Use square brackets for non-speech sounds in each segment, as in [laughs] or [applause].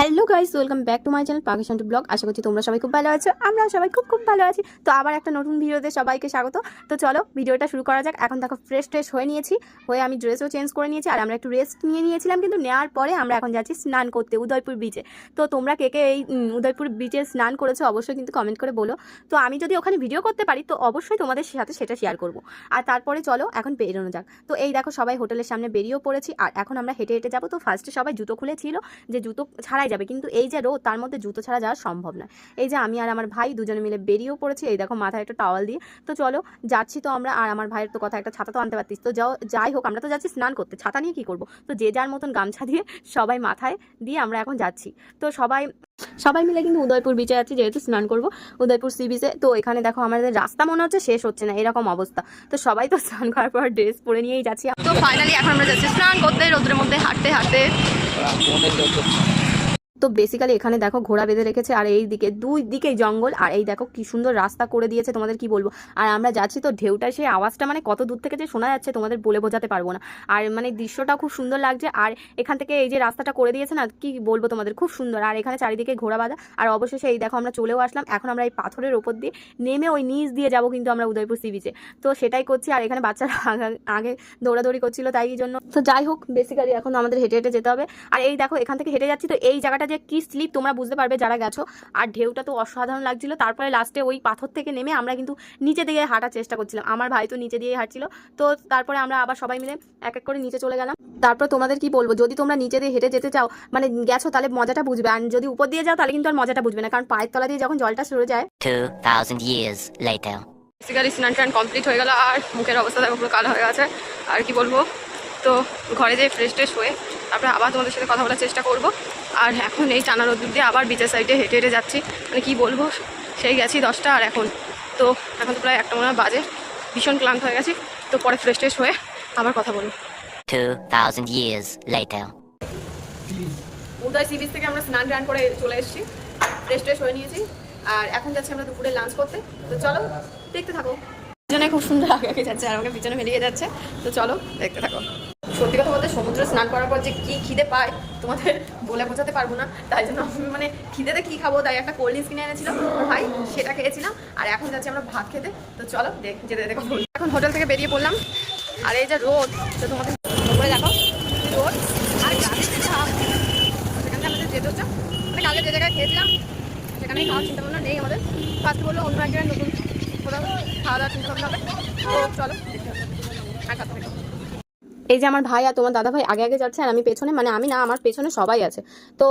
Hello? Guys welcome back to my channel Pakistan to vlog আশা করছি তোমরা সবাই খুব ভালো আছো আমরা সবাই খুব খুব ভালো আছি। তো আবার একটা নতুন ভিডিওতে সবাইকে স্বাগত। তো চলো, ভিডিওটা শুরু করা যাক। এখন দেখো ফ্রেশ ট্রেশ হয়ে নিয়েছি, হয়ে আমি ড্রেসও চেঞ্জ করে নিয়েছি, আর আমরা একটু রেস্ট নিয়ে নিয়েছিলাম, কিন্তু নেওয়ার পরে আমরা এখন যাচ্ছি স্নান করতে, উদয়পুর বিচে তো তোমরা কে কে এই উদয়পুর বিচে স্নান করেছ, অবশ্যই কিন্তু কমেন্ট করে বলো। তো আমি যদি ওখানে ভিডিও করতে পারি, তো অবশ্যই তোমাদের সাথে সেটা শেয়ার করব। আর তারপরে চলো, এখন বেরোনো যাক। তো এই দেখো, সবাই হোটেলের সামনে বেরিয়েও পড়েছি, আর এখন আমরা হেঁটে হেঁটে যাব। তো ফার্স্টে সবাই জুতো খুলেছিল, যে জুতো ছাড়াই যাবে, কিন্তু এই যে রোদ, তার মধ্যে জুতো ছাড়া যাওয়া সম্ভব নয় এই যে আমি আর আমার ভাই দুজনে মিলে বেরিয়েও পড়েছি, এই দেখো মাথায় একটা টাওয়াল দিয়ে। তো চলো, যাচ্ছি তো আমরা, আর আমার ভাইয়ের তো কথা, একটা ছাতা তো আনতে পারতিস। তো যাও, যাই হোক, আমরা তো যাচ্ছি স্নান করতে, ছাতা নিয়ে কি করব? তো যে যার মতন গামছা দিয়ে সবাই মাথায় দিয়ে আমরা এখন যাচ্ছি। তো সবাই সবাই মিলে কিন্তু উদয়পুর বিচে যাচ্ছি, যেহেতু স্নান করব উদয়পুর সি বিচে তো এখানে দেখো আমাদের রাস্তা মনে হচ্ছে শেষ হচ্ছে না, এরকম অবস্থা। তো সবাই তো স্নান করার পর ড্রেস পরে নিয়েই যাচ্ছি। তো ফাইনালি এখন আমরা যাচ্ছি স্নান করতে রোদ্রের মধ্যে হাঁটতে হাঁটতে। তো বেসিক্যালি এখানে দেখো ঘোড়া বেঁধে রেখেছে, আর এই দিকে, দুই দিকেই জঙ্গল। আর এই দেখো কি সুন্দর রাস্তা করে দিয়েছে, তোমাদের কি বলব? আর আমরা যাচ্ছি তো ঢেউটা, সেই আওয়াজটা মানে কত দূর থেকে যে শোনা যাচ্ছে তোমাদের বলে বোঝাতে পারব না। আর মানে দৃশ্যটা খুব সুন্দর লাগছে, আর এখান থেকে এই যে রাস্তাটা করে দিয়েছে না, কি বলব তোমাদের, খুব সুন্দর। আর এখানে চারিদিকে ঘোড়া বাঁধা, আর অবশেষে এই দেখো আমরা চলেও আসলাম। এখন আমরা এই পাথরের ওপর দিয়ে নেমে ওই নিচ দিয়ে যাব কিন্তু আমরা উদয়পুর সি বিচে তো সেটাই করছি, আর এখানে বাচ্চারা আগে দৌড়াদৌড়ি করছিল তাই জন্য। তো যাই হোক বেসিক্যালি এখন আমাদের হেঁটে হেঁটে যেতে হবে। আর এই দেখো, এখান থেকে হেঁটে যাচ্ছি তো এই জায়গাটা যে কি স্লিপ তোমরা বুঝতে পারবে যারা গেছো। আর ঢেউটা তো অসাধারণ লাগছিল। তারপরে লাস্টে ওই পাথর থেকে নেমে আমরা কিন্তু নিচে দিকে হাঁটার চেষ্টা করছিলাম। আমার ভাই তো নিচে দিয়ে হাঁটছিল। তো তারপরে আমরা আবার সবাই মিলে এক এক করে নিচে চলে গেলাম। তারপর তোমাদের কি বলব? যদি তোমরা নিচে দিয়ে হেঁটে যেতে চাও মানে গেছো তাহলে মজাটা বুঝবে। আর যদি উপর দিয়ে যাও তাহলে কিন্তু আর মজাটা বুঝবে না। কারণ পায়ের তলা দিয়ে যখন জলটা সরে যায় 2,000 years later. বেসিক্যালি স্নান টান কমপ্লিট হয়ে গেল। আর মুখের অবস্থা দেখো পুরো কালো হয়ে গেছে। আর কি বলব? তো ঘরে যেয়ে ফ্রেশ ট্রেশ হয়ে তারপরে আবার তোমাদের সাথে কথা বলার চেষ্টা করব। আর এখন এই টানা রোদ্দুর দিয়ে আবার বিচের সাইডে হেঁটে হেঁটে যাচ্ছি। মানে কি বলব সেই গেছি দশটা আর এখন। তো এখন তো প্রায় একটা মনে হয় বাজে। ভীষণ ক্লান্ত হয়ে গেছি। তো পরে ফ্রেশ ট্রেশ হয়ে আবার কথা বলব 2,000 years later. Uday sea beach থেকে আমরা স্নান টান করে চলে এসেছি। ফ্রেশ ট্রেশ হয়ে নিয়েছি। আর এখন যাচ্ছি আমরা দুপুরে লাঞ্চ করতে। তো চলো দেখতে থাকো। পিছনে খুব সুন্দর আগে আগে যাচ্ছে আর আমাকে পিছনে বেরিয়ে যাচ্ছে। তো চলো দেখতে থাকো। সত্যি কথা বলতে সমুদ্রে স্নান করার পর যে কি খিদে পায়, তোমাদের বলে বোঝাতে পারব না। তাই জন্য আমি মানে খিদেতে কি খাব, তাই একটা কোল্ড ড্রিঙ্কস কিনে এনেছিলাম। ভাই, সেটা খেয়েছিলাম। আর এখন যাচ্ছি আমরা ভাত খেতে। তো চলো, দেখ, যেতে কথা এখন হোটেল থেকে বেরিয়ে পড়লাম। আর এই যে রোদ তো তোমাদের উপরে দেখো রোদ আর সেখানে আমাদের যেতে হচ্ছে। মানে কালকে যে জায়গায় খেয়েছিলাম, সেখানেই খাওয়ার চিন্তা ভাবনা নেই আমাদের। ফার্স্ট বলল অন্য এক জায়গায় নতুন কোথাও খাওয়া দাওয়ার চিন্তা ভাবনা হবে। চলো কথা থেকে এই যে আমার ভাই আর তোমার দাদা ভাই আগে আগে যাচ্ছে আর আমি পেছনে মানে আমি না, আমার পেছনে সবাই আছে। তো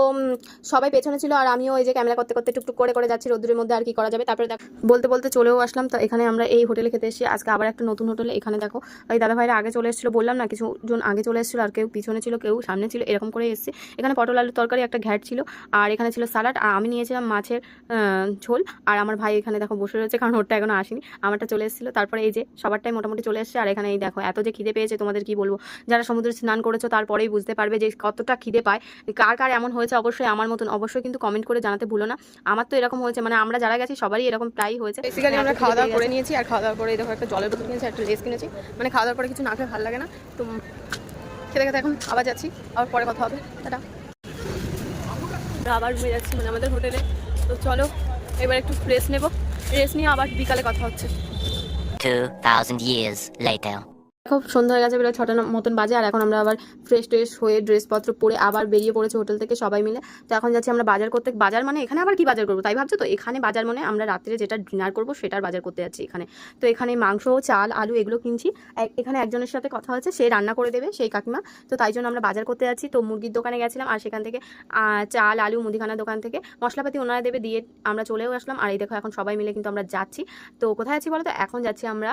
সবাই পেছনে ছিল আর আমিও এই যে ক্যামেরা করতে করতে টুকটুক করে করে যাচ্ছি রোদ্রের মধ্যে আর কি করা যাবে। তারপরে দেখ, বলতে বলতে চলেও আসলাম। তো এখানে আমরা এই হোটেলে খেতে এসেছি। আজকে আবার একটা নতুন হোটেলে, এখানে দেখো এই দাদা ভাইরা আগে চলে এসেছিল বললাম না কিছু জন আগে চলে এসেছিল আর কেউ পিছনে ছিল, কেউ সামনে ছিল, এরকম করে এসেছে। এখানে পটল আলুর তরকারি একটা ঘ্যাট ছিল আর এখানে ছিল স্যালাড আর আমি নিয়েছিলাম মাছের ঝোল আর আমার ভাই এখানে দেখো বসে রয়েছে, কারণ ওরটা এখনও আসেনি। আমারটা চলে এসেছিল। তারপরে এই যে সবারটাই মোটামুটি চলে এসেছে। আর এখানে এই দেখো, এত যে খিদে পেয়েছে, তোমাদের কি বলব? যারা সমুদ্রে স্নান করেছ তারপরেই বুঝতে পারবে যে কতটা খিদে পায়। কার কার এমন হয়েছে অবশ্যই আমার মতন অবশ্যই কিন্তু কমেন্ট করে জানাতে ভুলো না। আমার তো এরকম হয়েছে মানে আমরা যারা গেছি সবারই এরকম প্রায় হয়েছে। বেসিক্যালি আমরা খাওয়া দাওয়া করে নিয়েছি আর খাওয়া দাওয়া করে এই দেখো একটা জলের বোতল কিনেছি একটা লেস কিনেছি। মানে খাওয়া দাওয়ার পরে কিছু না খেয়ে ভালো লাগে না। তো খেতে খেতে এখন আবার যাচ্ছি আবার পরে কথা হবে। টাটা। আবার রুমে যাচ্ছি মানে আমাদের হোটেলে। তো চলো এবার একটু ফ্রেশ নেব। রেস্ট নিয়ে আবার বিকালে কথা হচ্ছে। 2,000 years later. খুব সন্ধ্যা হয়ে গেছে বেরো ছটা মতন বাজে, আর এখন আমরা আবার ফ্রেশ ট্রেশ হয়ে ড্রেসপত্র পরে আবার বেরিয়ে পড়েছে হোটেল থেকে সবাই মিলে। তো এখন যাচ্ছি আমরা বাজার করতে। বাজার মানে এখানে আবার কি বাজার করব, তাই ভাবছ তো? এখানে বাজার মানে আমরা রাত্রে যেটা ডিনার করব সেটার বাজার করতে যাচ্ছি এখানে। তো এখানে মাংস, চাল, আলু এগুলো কিনছি। এখানে একজনের সাথে কথা হচ্ছে সে রান্না করে দেবে, সেই কাকিমা। তো তাই জন্য আমরা বাজার করতে যাচ্ছি। তো মুরগির দোকানে গেছিলাম, আর সেখান থেকে চাল, আলু, মুদিখানার দোকান থেকে মশলাপাতি ওনারা দেবে, দিয়ে আমরা চলেও আসলাম। আর এই দেখো, এখন সবাই মিলে কিন্তু আমরা যাচ্ছি। তো কোথায় আছি বলো তো? এখন যাচ্ছি আমরা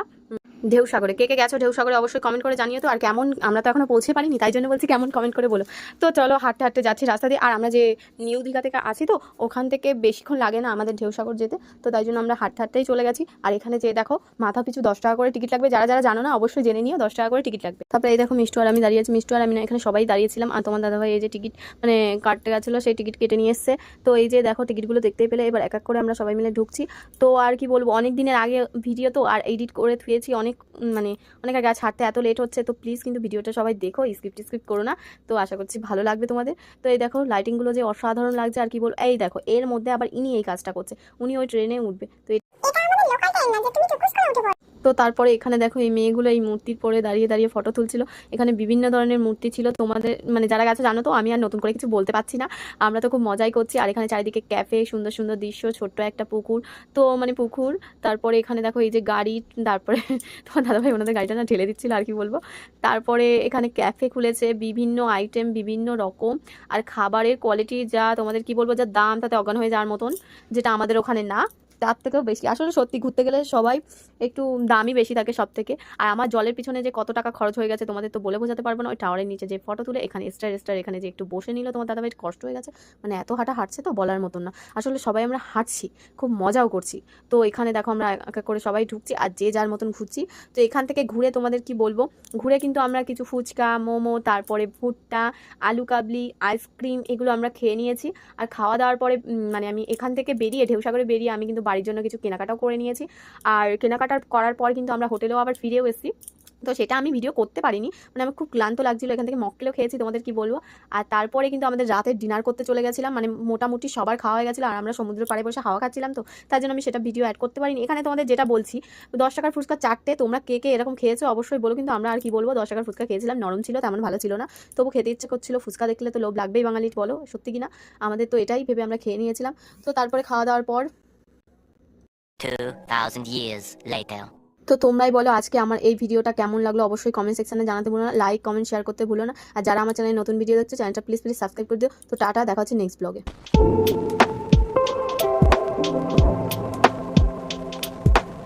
ঢেউ সাগরে কে কে গেছো ঢেউ সাগরে অবশ্যই কমেন্ট করে জানিও তো। আর কেমন, আমরা তো এখনও পৌঁছে পারিনি, তাই জন্য বলছি কেমন কমেন্ট করে বলো। তো চলো হাঁটতে হাঁটতে যাচ্ছি রাস্তা দিয়ে। আর আমরা যে নিউ দীঘা থেকে আছি তো, ওখান থেকে বেশিক্ষণ লাগে না আমাদের ঢেউ সাগর যেতে। তো তাই জন্য আমরা হাঁটতে হাঁটতেই চলে গেছি। আর এখানে যে দেখো, মাথা পিছু দশ টাকা করে টিকিট লাগবে। যারা যারা জানো না, অবশ্যই জেনে নিও, দশ টাকা করে টিকিট লাগবে। তারপরে এই দেখো মিষ্টু আর আমি দাঁড়িয়ে আছি। মিষ্টু আর আমি না, এখানে সবাই দাঁড়িয়েছিলাম। আর তোমার দাদাভাই এই যে টিকিট মানে কাটতে গেছিল, সেই টিকিট কেটে নিয়ে এসছে। তো এই যে দেখো, টিকিটগুলো দেখতেই পেলে। এবার এক এক করে আমরা সবাই মিলে ঢুকছি। তো আর কি বলব, অনেক দিনের আগে ভিডিও তো আর এডিট করে থুয়েছি, অনেক মানে অনেকের গাছ হাঁটতে এত লেট হচ্ছে, তো প্লিজ কিন্তু ভিডিওটা সবাই দেখো স্ক্রিপ্ট স্ক্রিপ্ট করো না। তো আশা করছি ভালো লাগবে তোমাদের। তো এই দেখো লাইটিংগুলো যে অসাধারণ লাগছে আর কি বল, এই দেখো, এর মধ্যে আবার ইনি এই কাজটা করছে। উনি ওই ট্রেনে উঠবে। তো তো তারপরে এখানে দেখো এই মেয়েগুলো এই মূর্তির পরে দাঁড়িয়ে দাঁড়িয়ে ফটো তুলছিল। এখানে বিভিন্ন ধরনের মূর্তি ছিল। তোমাদের মানে যারা গেছে জানো তো, আমি আর নতুন করে কিছু বলতে পারছি না। আমরা তো খুব মজাই করছি। আর এখানে চারিদিকে ক্যাফে সুন্দর সুন্দর দৃশ্য, ছোট্ট একটা পুকুর। তো মানে পুকুর, তারপরে এখানে দেখো এই যে গাড়ি, তারপরে [laughs] তোমার দাদাভাই ওনাদের গাড়িটা না ঠেলে দিচ্ছিল, আর কি বলব? তারপরে এখানে ক্যাফে খুলেছে, বিভিন্ন আইটেম বিভিন্ন রকম। আর খাবারের কোয়ালিটি যা তোমাদের কি বলব, যা দাম তাতে অজ্ঞান হয়ে যাওয়ার মতন, যেটা আমাদের ওখানে না। তার থেকেও বেশি। আসলে সত্যি ঘুরতে গেলে সবাই একটু দামই বেশি থাকে সব থেকে আর আমার জলের পিছনে যে কত টাকা খরচ হয়ে গেছে তোমাদের তো বলে বোঝাতে পারব না। ওই টাওয়ারের নিচে যে ফটো তুলে এখানে স্টার স্টার এখানে যে একটু বসে নিল তোমার দাদাভাই কষ্ট হয়ে গেছে। মানে এত হাঁটা হাঁটছে তো বলার মতন না। আসলে সবাই আমরা হাঁটছি, খুব মজাও করছি। তো এখানে দেখো আমরা এক করে সবাই ঢুকছি আর যে যার মতন ঘুরছি। তো এখান থেকে ঘুরে তোমাদের কি বলব? ঘুরে কিন্তু আমরা কিছু ফুচকা, মোমো, তারপরে ভুট্টা, আলু কাবলি আইসক্রিম এগুলো আমরা খেয়ে নিয়েছি। আর খাওয়া দাওয়ার পরে মানে আমি এখান থেকে বেরিয়ে, ঢেউসাগরে বেরিয়ে আমি কিন্তু বাড়ির জন্য কিছু কেনাকাটাও করে নিয়েছি। আর কেনাকাটার করার পর কিন্তু আমরা হোটেলেও আবার ফিরেও এসেছি। তো সেটা আমি ভিডিও করতে পারিনি। মানে আমার খুব ক্লান্ত লাগছিল। এখান থেকে মকটেলও খেয়েছি, তোমাদের কি বলব? আর তারপরে কিন্তু আমাদের রাতে ডিনার করতে চলে গেছিলাম। মানে মোটামুটি সবার খাওয়া হয়ে গেছিল। আর আমরা সমুদ্র পাড়ে বসে হাওয়া খাচ্ছিলাম তো। তার জন্য আমি সেটা ভিডিও অ্যাড করতে পারিনি। এখানে তোমাদের যেটা বলছি, দশ টাকার ফুচকা চারটে, তোমরা কে কে এরকম খেয়েছো অবশ্যই বলো। কিন্তু আমরা আর কি বলব, দশ টাকার ফুচকা খেয়েছিলাম। নরম ছিল, তেমন ভালো ছিল না। তবু খেতে ইচ্ছে করছিল। ফুচকা দেখলে তো লোভ লাগবেই বাঙালির, বলো। সত্যি কিনা আমাদের তো এটাই ভেবে আমরা খেয়ে নিয়েছিলাম। তো তারপরে খাওয়া দাওয়ার পর 2,000 years later. তো তোমরাই বলো আজকে আমার এই ভিডিওটা কেমন লাগল অবশ্যই কমেন্ট সেকশনে জানাতে ভুলো না লাইক কমেন্ট শেয়ার করতে ভুলো না। আর যারা আমার চ্যানেলে নতুন ভিডিও দেখছ চ্যানেলটা প্লিজ প্লিজ সাবস্ক্রাইব করে দিও। তো টাটা দেখা হচ্ছে নেক্সট ব্লগে